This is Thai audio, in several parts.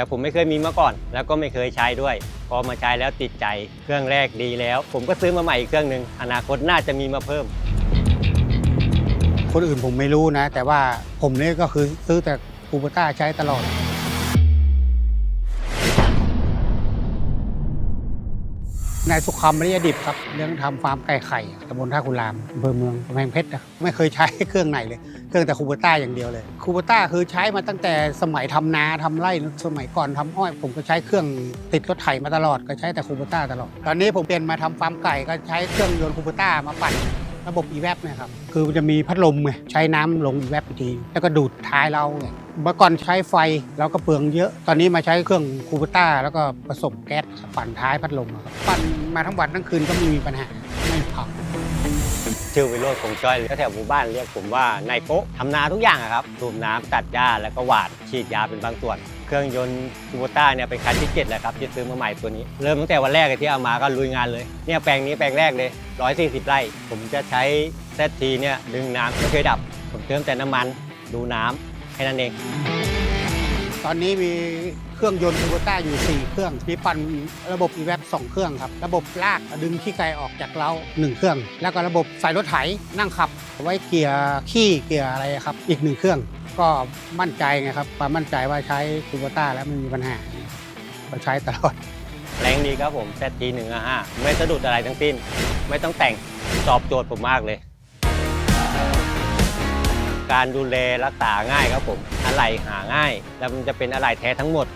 แต่ผมไม่เคยมีมาก่อน แล้วก็ไม่เคยใช้ด้วย พอมาใช้แล้วติดใจเครื่องแรกดีแล้ว ผมก็ซื้อมาใหม่อีกเครื่องหนึ่งอนาคตน่าจะมีมาเพิ่ม คนอื่นผมไม่รู้นะ แต่ว่าผมนี่ก็คือซื้อแต่คูเปต้าใช้ตลอด นายสุขคำมริยดิบครับเรื่องทำฟาร์มไก่ไข่ตำบลท่ากุลามอำเภอเมืองกำแพงเพชรนะไม่เคยใช้เครื่องไหนเลย เครื่องแต่คูเบต้าอย่างเดียวเลยคูเบต้าคือใช้มาตั้งแต่สมัยทำนาทำไร่สมัยก่อนทำอ้อยผมก็ใช้เครื่องติดรถไถมาตลอดก็ใช้แต่คูเบต้าตลอดตอนนี้ผมเปลี่ยนมาทำฟาร์มไก่ก็ใช้เครื่องยนต์คูเบต้ามาปั่น ระบบ e v a p เนะครับ คือมันจะมีพัดลมไงใช้น้ำลง e v a p อีกที แล้วก็ดูดท้ายเราไงเมื่อก่อนใช้ไฟเราก็เปลืองเยอะ ตอนนี้มาใช้เครื่องคูปต้า แล้วก็ผสมแก๊สปั่นท้ายพัดลมครับปั่นมาทั้งวันทั้งคืนก็ไม่มีปัญหาไม่พังชื่อวิโรจน์คงจ้อยแถวหมู่บ้านเรียกผมว่านายโป๊ะทำนาทุกอย่างครับ สูบน้ำตัดหญ้าแล้วก็หวานฉีดยาเป็นบางส่วน เครื่องยนต์คูโบต้าเนี่ยเป็นคันที่เจ็ดแล้วครับที่ซื้อมาใหม่ตัวนี้ เริ่มตั้งแต่วันแรกที่เอามาก็ลุยงานเลยเนี่ยแปลงนี้แปลงแรกเลย 140 ไร่ ผมจะใช้เซตทีเนี่ยดึงน้ำไม่เคยดับ ผมเติมแต่น้ำมันดูน้ำแค่นั้นเอง ตอนนี้มีเครื่องยนต์คูเปต้าอยู่ 4 เครื่อง มีปั่นระบบ e v a p 2เครื่องครับ ระบบลากดึงขี้ไก่ออกจากเล้า1เครื่อง แล้วก็ระบบใส่รถไถนั่งขับ ไว้เกียร์ขี้เกียร์อะไรครับ อีกหนึ่งเครื่อง ก็มั่นใจไงครับ ความมั่นใจว่าใช้คูเปต้าแล้วไม่มีปัญหาก็ใช้ตลอด แรงดีครับผมเซทีหนึ่งห้าไม่สะดุดอะไรทั้งสิ้น ไม่ต้องแต่งตอบโจทย์ผมมากเลย การดูแลรักษาง่ายครับผมอะไหล่หาง่าย แล้วมันจะเป็นอะไหล่แท้ทั้งหมด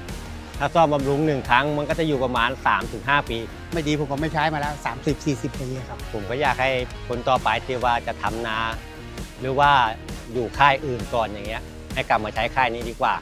ถ้าซ่อมบำรุงหนึ่งครั้ง มันก็จะอยู่ประมาณ 3-5 ปี ไม่ดีผมก็ไม่ใช้มาแล้ว 30-40ปีครับ ผมก็อยากให้คนต่อไปที่ว่าจะทำนา หรือว่าอยู่ค่ายอื่นก่อนอย่างเงี้ยให้กลับมาใช้ค่ายนี้ดีกว่า